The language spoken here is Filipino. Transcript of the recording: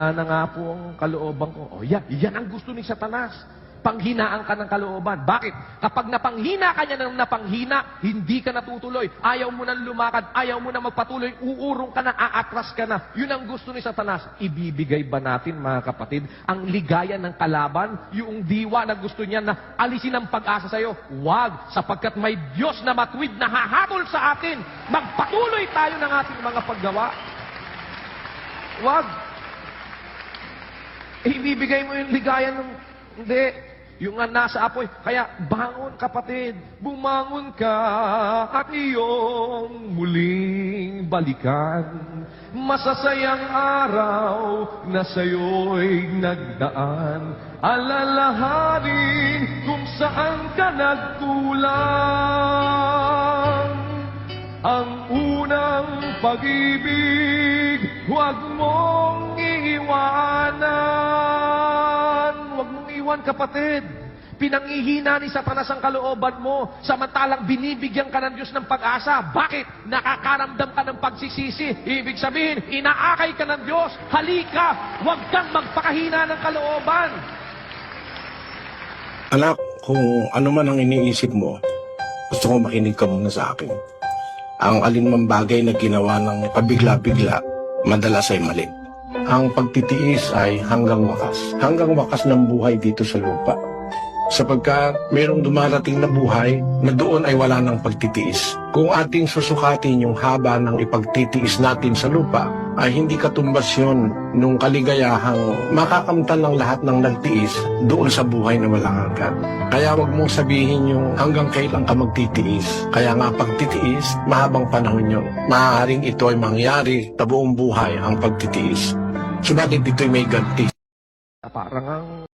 na nga po ang kalooban ko. O yan, yan ang gusto ni Satanas. Panghinaan ka ng kalooban. Bakit? Kapag napanghina ka niya ng napanghina, hindi ka natutuloy. Ayaw mo nang lumakad, ayaw mo na magpatuloy, uurong ka na, aatras ka na. Yun ang gusto ni Satanas. Ibibigay ba natin, mga kapatid, ang ligaya ng kalaban, yung diwa na gusto niya na alisin ang pag-asa sa'yo? Wag, sapagkat may Diyos na matuwid na hahatol sa atin. Magpatuloy tayo ng ating mga paggawa. Wag, eh, ibibigay mo yung ligaya ng... Hindi. Yung nasa apoy. Kaya, bangon kapatid. Bumangon ka at iyong muling balikan. Masasayang araw na sa'yo'y nagdaan. Alalahanin kung saan ka nagkulang. Ang unang pag-ibig, Iwan, kapatid. Pinangihina ni Satanas ang kalooban mo, samantalang binibigyan ka ng Diyos ng pag-asa. Bakit? Nakakaramdam ka ng pagsisisi. Ibig sabihin, inaakay ka ng Diyos. Halika, huwag kang magpakahina ng kalooban. Anak, kung ano man ang iniisip mo, gusto ko makinig ka muna sa akin. Ang alinmang bagay na ginawa ng pabigla-bigla, madalas ay mali. Ang pagtitiis ay hanggang wakas. Hanggang wakas ng buhay dito sa lupa. Sapagkat mayroong dumarating na buhay na doon ay wala ng pagtitiis. Kung ating susukatin yung haba ng ipagtitiis natin sa lupa, ay hindi katumbas yun nung kaligayahang makakamtan ng lahat ng nagtiis doon sa buhay na walang hanggan. Kaya wag mong sabihin yung hanggang kailan ka magtitiis. Kaya nga pagtitiis, mahabang panahon yun. Maaaring ito ay mangyari sa buong buhay ang pagtitiis. Subalit ito'y may ganti. Parang ang